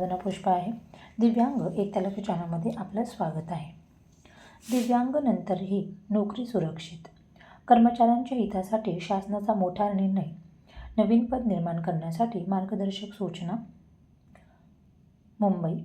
माझं पुष्पा आहे. दिव्यांग एक तालुका चॅनलमध्ये आपलं स्वागत आहे. दिव्यांग नंतरही नोकरी सुरक्षित. कर्मचाऱ्यांच्या हितासाठी शासनाचा मोठा निर्णय. नवीन पद निर्माण करण्यासाठी मार्गदर्शक सूचना. मुंबई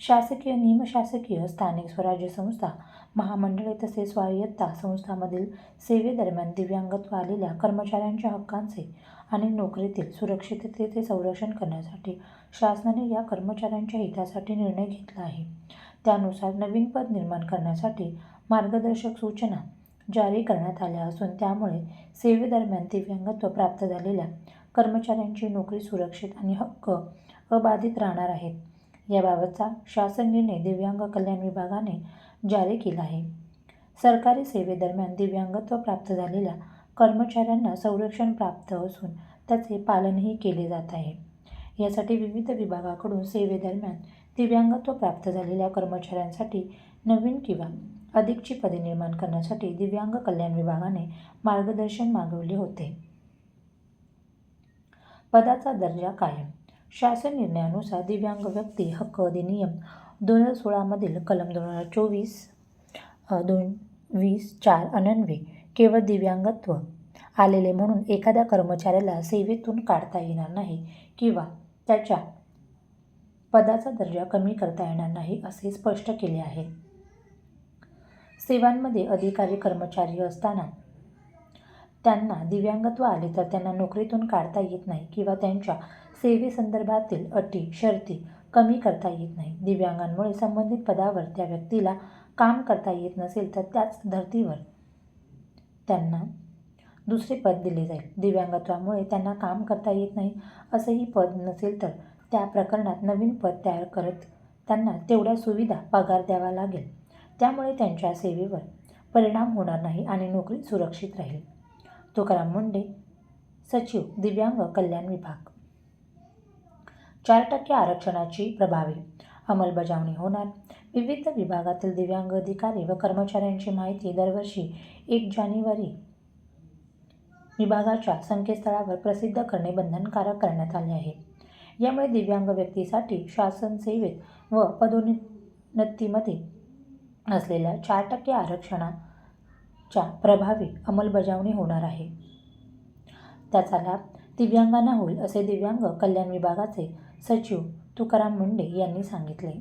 शासकीय निमशासकीय स्थानिक स्वराज्य संस्था महामंडळे तसेच स्वायत्ता संस्थांमधील सेवेदरम्यान दिव्यांगत्व आलेल्या कर्मचाऱ्यांच्या हक्कांचे आणि नोकरीतील सुरक्षिततेचे संरक्षण करण्यासाठी शासनाने या कर्मचाऱ्यांच्या हितासाठी निर्णय घेतला आहे. त्यानुसार नवीन पद निर्माण करण्यासाठी मार्गदर्शक सूचना जारी करण्यात आल्या असून त्यामुळे सेवेदरम्यान दिव्यांगत्व प्राप्त झालेल्या कर्मचाऱ्यांची नोकरी सुरक्षित आणि हक्क अबाधित राहणार आहेत. याबाबतचा शासन निर्णय दिव्यांग कल्याण विभागाने जारी केला आहे. सरकारी सेवेदरम्यान दिव्यांगत्व प्राप्त झालेल्या कर्मचाऱ्यांना संरक्षण प्राप्त असून त्याचे पालनही केले जात आहे. यासाठी विविध विभागाकडून सेवेदरम्यान दिव्यांगत्व प्राप्त झालेल्या कर्मचाऱ्यांसाठी नवीन किंवा अधिकची पदे निर्माण करण्यासाठी दिव्यांग कल्याण विभागाने मार्गदर्शन मागवले होते. पदाचा दर्जा कायम शासन निर्णयानुसार दिव्यांग व्यक्ती हक्क अधिनियम दोन हजार सोळामधील कलम दोन हजार चोवीस दोन वीस चार अनन्वे केवळ दिव्यांगत्व आलेले म्हणून एखाद्या कर्मचाऱ्याला सेवेतून काढता येणार नाही किंवा त्याच्या पदाचा दर्जा कमी करता येणार नाही असे स्पष्ट केले आहे. सेवांमध्ये अधिकारी कर्मचारी असताना त्यांना दिव्यांगत्व आले तर त्यांना नोकरीतून काढता येत नाही किंवा त्यांच्या सेवेसंदर्भातील अटी शर्ती कमी करता येत नाही. दिव्यांगांमुळे संबंधित पदावर त्या व्यक्तीला काम करता येत नसेल तर त्याच धर्तीवर त्यांना दुसरे पद दिले जाईल. दिव्यांगत्वामुळे त्यांना काम करता येत नाही असंही पद नसेल तर त्या प्रकरणात नवीन पद तयार करत त्यांना तेवढ्या सुविधा पगार द्यावा लागेल. त्यामुळे त्यांच्या सेवेवर परिणाम होणार नाही आणि नोकरी सुरक्षित राहील. तुकाराम मुंडे सचिव दिव्यांग कल्याण विभाग. चार टक्के आरक्षणाची प्रभावी अंमलबजावणी होणार. विविध विभागातील दिव्यांग अधिकारी व कर्मचाऱ्यांची माहिती दरवर्षी एक जानेवारी विभागाच्या संकेतस्थळावर प्रसिद्ध करणे बंधनकारक करण्यात आले आहे. यामुळे दिव्यांग व्यक्तीसाठी शासन सेवेत व पदोन्नतीमध्ये असलेल्या चार टक्के आरक्षणा च्या प्रभावी अंमलबजावणी होणार आहे. त्याचा लाभ दिव्यांगांना होईल असे दिव्यांग कल्याण विभागाचे सचिव तुकाराम मुंडे यांनी सांगितले.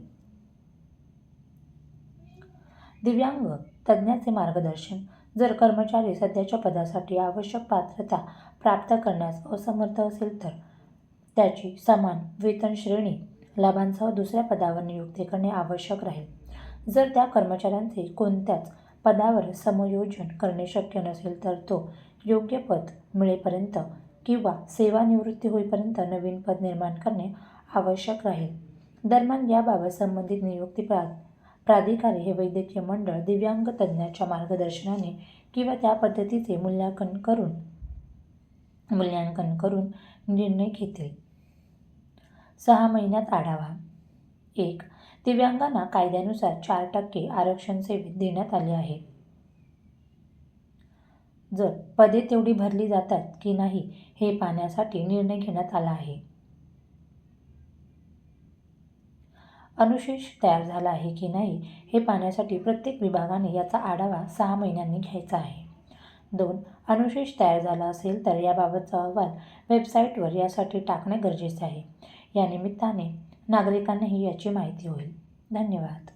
दिव्यांग तज्ज्ञाचे मार्गदर्शन जर कर्मचारी सध्याच्या पदासाठी आवश्यक पात्रता प्राप्त करण्यास असमर्थ असेल तर त्याची समान वेतन श्रेणी लाभांसह दुसऱ्या पदावर नियुक्ती करणे आवश्यक राहील. जर त्या कर्मचाऱ्यांचे कोणत्याच पदावर समयोजन करणे शक्य नसेल तर तो योग्य पद मिळेपर्यंत किंवा सेवानिवृत्ती होईपर्यंत नवीन पद निर्माण करणे आवश्यक राहील. दरम्यान याबाबत संबंधित नियुक्ती प्रा प्राधिकारी हे वैद्यकीय मंडळ दिव्यांग तज्ज्ञाच्या मार्गदर्शनाने किंवा त्या पद्धतीचे मूल्यांकन करून मूल्यांकन करून निर्णय घेतील. सहा महिन्यात आढावा. एक दिव्यांगांना कायद्यानुसार चार टक्के आरक्षण सेवेत देण्यात आले आहे. जर पदे तेवढी भरली जातात की नाही हे पाहण्यासाठी निर्णय घेण्यात आला आहे. अनुशेष तयार झाला आहे की नाही हे पाहण्यासाठी प्रत्येक विभागाने याचा आढावा सहा महिन्यांनी घ्यायचा आहे. दोन अनुशेष तयार झाला असेल तर याबाबतचा अहवाल वेबसाईटवर यासाठी टाकणे गरजेचे आहे. या निमित्ताने नागरिकांनाही याची माहिती होईल. धन्यवाद.